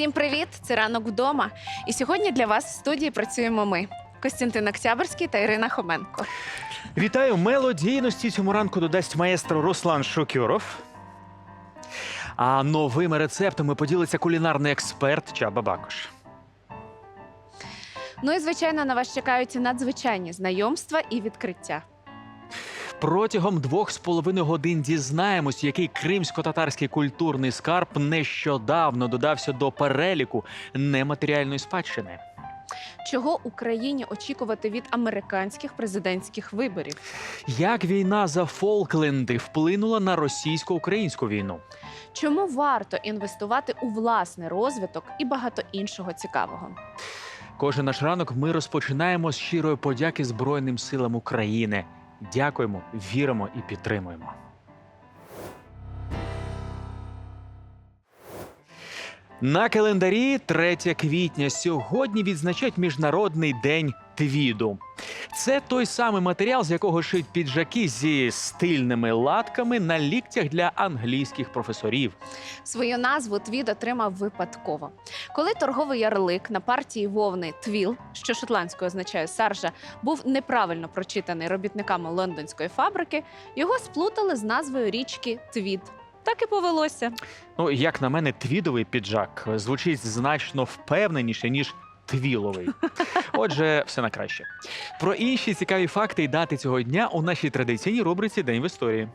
Всім привіт! Це ранок вдома. І сьогодні для вас в студії працюємо ми. Костянтин Октябрьський та Ірина Хоменко. Вітаю! Мелодійності цьому ранку додасть маестро Руслан Шокюров. А новими рецептами поділиться кулінарний експерт Чаба Бакош. Ну і звичайно, на вас чекають надзвичайні знайомства і відкриття. Протягом двох з половиною годин дізнаємось, який кримсько-татарський культурний скарб нещодавно додався до переліку нематеріальної спадщини. Чого Україні очікувати від американських президентських виборів? Як війна за Фолкленди вплинула на російсько-українську війну? Чому варто інвестувати у власний розвиток і багато іншого цікавого? Кожен наш ранок ми розпочинаємо з щирої подяки Збройним силам України. Дякуємо, віримо і підтримуємо. На календарі 3 квітня сьогодні відзначають Міжнародний день твіду. Це той самий матеріал, з якого шиють піджаки зі стильними латками на ліктях для англійських професорів. Свою назву твід отримав випадково. Коли торговий ярлик на партії вовни Твіл, що шотландською означає саржа, був неправильно прочитаний робітниками лондонської фабрики, його сплутали з назвою річки Твід. Так і повелося. Ну, як на мене, твідовий піджак звучить значно впевненіше, ніж твіловий. Отже, все на краще. Про інші цікаві факти і дати цього дня у нашій традиційній рубриці День в історії.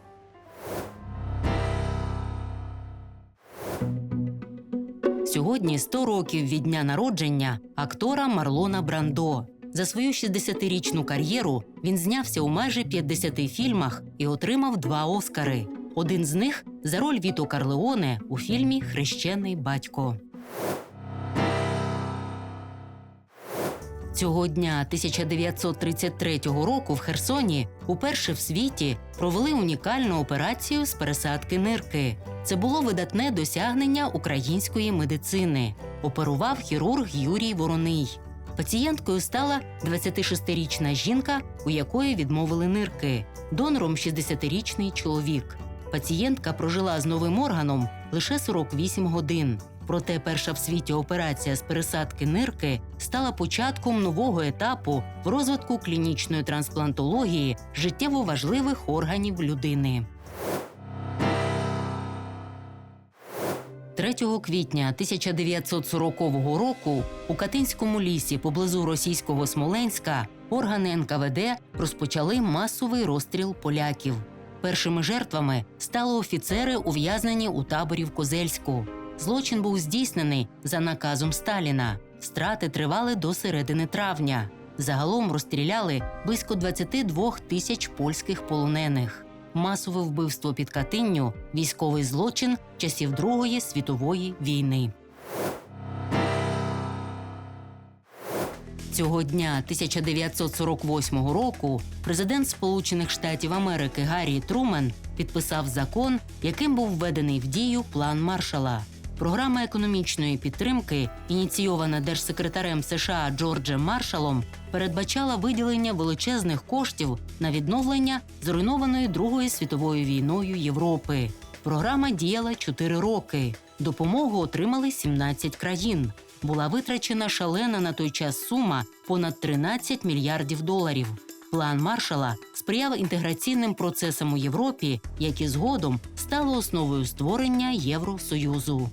Сьогодні 100 років від дня народження актора Марлона Брандо. За свою 60-річну кар'єру він знявся у майже 50 фільмах і отримав два Оскари. Один з них за роль Віто Карлеоне у фільмі Хрещений батько. Цього дня 1933 року в Херсоні уперше в світі провели унікальну операцію з пересадки нирки. Це було видатне досягнення української медицини. Оперував хірург Юрій Вороний. Пацієнткою стала 26-річна жінка, у якої відмовили нирки, донором 60-річний чоловік. Пацієнтка прожила з новим органом лише 48 годин. Проте перша в світі операція з пересадки нирки стала початком нового етапу в розвитку клінічної трансплантології життєво важливих органів людини. 3 квітня 1940 року у Катинському лісі поблизу російського Смоленська органи НКВД розпочали масовий розстріл поляків. Першими жертвами стали офіцери, ув'язнені у таборі в Козельську. Злочин був здійснений за наказом Сталіна. Страти тривали до середини травня. Загалом розстріляли близько 22 тисяч польських полонених. Масове вбивство під Катинню військовий злочин часів Другої світової війни. Цього дня 1948 року президент Сполучених Штатів Америки Гаррі Трумен підписав закон, яким був введений в дію план Маршала. Програма економічної підтримки, ініційована держсекретарем США Джорджем Маршалом, передбачала виділення величезних коштів на відновлення зруйнованої Другою світовою війною Європи. Програма діяла 4 роки. Допомогу отримали 17 країн. Була витрачена шалена на той час сума понад 13 мільярдів доларів. План Маршала сприяв інтеграційним процесам у Європі, які згодом стали основою створення Євросоюзу.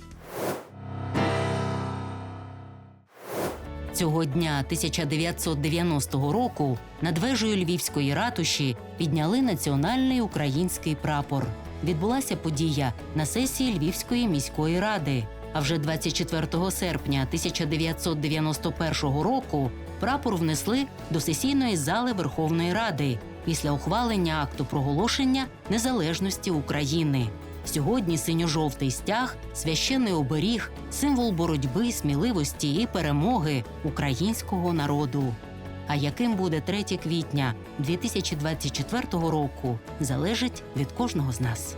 Цього дня 1990 року над вежею Львівської ратуші підняли національний український прапор. Відбулася подія на сесії Львівської міської ради. А вже 24 серпня 1991 року прапор внесли до сесійної зали Верховної Ради після ухвалення акту проголошення незалежності України. Сьогодні синьо-жовтий стяг, священний оберіг, символ боротьби, сміливості і перемоги українського народу. А яким буде 3 квітня 2024 року, залежить від кожного з нас.